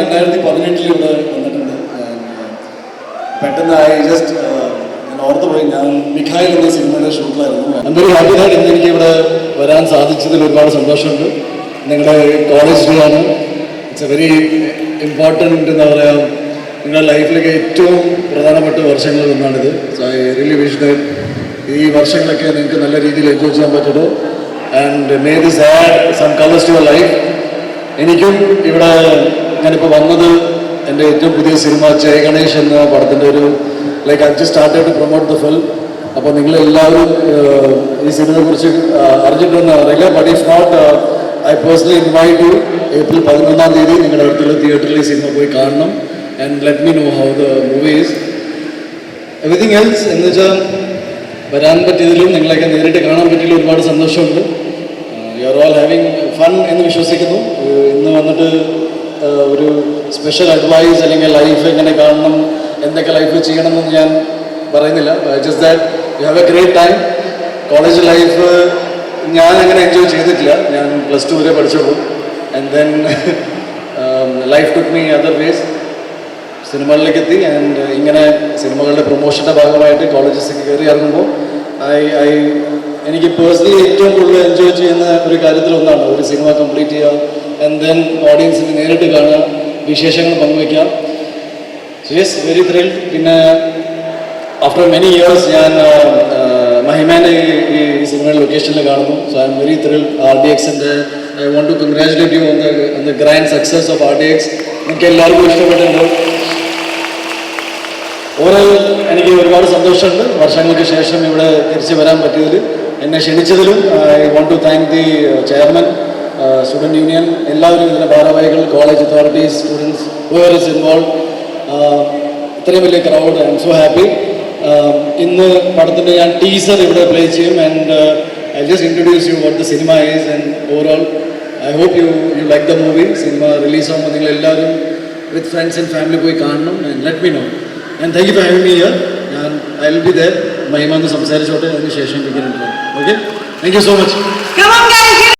രണ്ടായിരത്തി പതിനെട്ടിൽ ഇവിടെ വന്നിട്ടുണ്ട് പെട്ടെന്ന് ഐ ജസ്റ്റ് ഞാൻ ഓർത്തു പോയി ഞാൻ മിഖായിൽ എന്ന സിനിമയുടെ ഷൂട്ടിലായിരുന്നു. ഞാൻ വെരി ഹാപ്പി ഇന്ന് എനിക്ക് ഇവിടെ വരാൻ സാധിച്ചതിൽ ഒരുപാട് സന്തോഷമുണ്ട്. നിങ്ങളുടെ കോളേജ് ഡേ ആണ്. ഇറ്റ്സ് എ വെരി ഇമ്പോർട്ടന്റ് എന്താ പറയുക നിങ്ങളുടെ ലൈഫിലേക്ക് ഏറ്റവും പ്രധാനപ്പെട്ട വർഷങ്ങളിൽ ഒന്നാണിത്. So I really wish that ഈ വർഷങ്ങളൊക്കെ നിങ്ങൾക്ക് നല്ല രീതിയിൽ എൻജോയ് ചെയ്യാൻ പറ്റുള്ളൂ. And may this add some colours to life എനിക്കും ഇവിടെ ഞാനിപ്പോൾ വന്നത് എന്റെ ഏറ്റവും പുതിയ സിനിമ ജയ ഗണേഷ് എന്ന പടത്തിന്റെ ഒരു ലൈക്ക് അഞ്ച് start to promote the film അപ്പോൾ നിങ്ങളെല്ലാവരും ഈ സിനിമയെക്കുറിച്ച് അറിഞ്ഞിട്ടുണ്ടെന്ന് അറിയില്ല. But if not I personally invite you April പതിനൊന്നാം തീയതി നിങ്ങളുടെ അടുത്തുള്ള തിയേറ്ററിൽ ഈ സിനിമ പോയി കാണണം. And let me know how the movies everything else എന്ന് വെച്ചാൽ വരാൻ പറ്റിയതിലും നിങ്ങളെയൊക്കെ നേരിട്ട് കാണാൻ പറ്റിയതിലും ഒരുപാട് സന്തോഷമുണ്ട്. You are all having fun എന്ന് വിശ്വസിക്കുന്നു. ഇന്ന് വന്നിട്ട് ഒരു സ്പെഷ്യൽ അഡ്വൈസ് അല്ലെങ്കിൽ ലൈഫ് എങ്ങനെ കാണണം എന്തൊക്കെ ലൈഫ് ചെയ്യണം എന്ന് ഞാൻ പറയുന്നില്ല. Just that you have a great time college life ഞാൻ അങ്ങനെ എൻജോയ് ചെയ്തിട്ടില്ല. ഞാൻ പ്ലസ് ടു വരെ പഠിച്ചുള്ളൂ and then life took me other ways സിനിമകളിലേക്ക് എത്തി ആൻഡ് ഇങ്ങനെ സിനിമകളുടെ പ്രൊമോഷന്റെ ഭാഗമായിട്ട് കോളേജസിലേക്ക് കയറി ഇറങ്ങുമ്പോൾ ഐ ഐ എനിക്ക് പേഴ്സണലി ഏറ്റവും കൂടുതൽ എൻജോയ് ചെയ്യുന്ന ഒരു കാര്യത്തിലൊന്നാണ് ഒരു സിനിമ കംപ്ലീറ്റ് ചെയ്യുക. ആൻഡ് ദെൻ ഓഡിയൻസിന് നേരിട്ട് കാണുക വിശേഷങ്ങൾ പങ്കുവയ്ക്കാം. സോ യെസ് വെരി ത്രിൽ പിന്നെ ആഫ്റ്റർ മെനി ഇയേഴ്സ് ഞാൻ മഹിമാന്റെ ഈ സിനിമയുടെ ലൊക്കേഷനിൽ കാണുന്നു. So I'm very thrill R D എക്സിന്റെ I want to congratulate you on the grand success of R D X എനിക്ക് എല്ലാവർക്കും ഇഷ്ടപ്പെട്ടിട്ടുണ്ട്. ഓരോ എനിക്ക് ഒരുപാട് സന്തോഷമുണ്ട്. വർഷങ്ങൾക്ക് ശേഷം ഇവിടെ തിരിച്ചു വരാൻ പറ്റിയതിൽ എന്നെ ക്ഷണിച്ചതിലും I want to thank the chairman student union എല്ലാവരും ഇതിന്റെ ഭാരവാഹികൾ college authorities students is involve ഇത്രയും വലിയ crowd I M so happy ഇന്ന് പടത്തിന്റെ ഞാൻ ടീസർ ഇവിടെ പ്ലേ ചെയ്യും and I just introduce you what the cinema is and overall I hope you you like the movie cinema release ആകുമ്പോൾ നിങ്ങൾ എല്ലാവരും വിത്ത് ഫ്രണ്ട്സ് ആൻഡ് ഫാമിലി പോയി കാണണം and let me know and thank you for having me here ഞാൻ I will be there Mahima എന്ന് സംസാരിച്ചോട്ടെ അതിന് ശേഷം okay thank you so much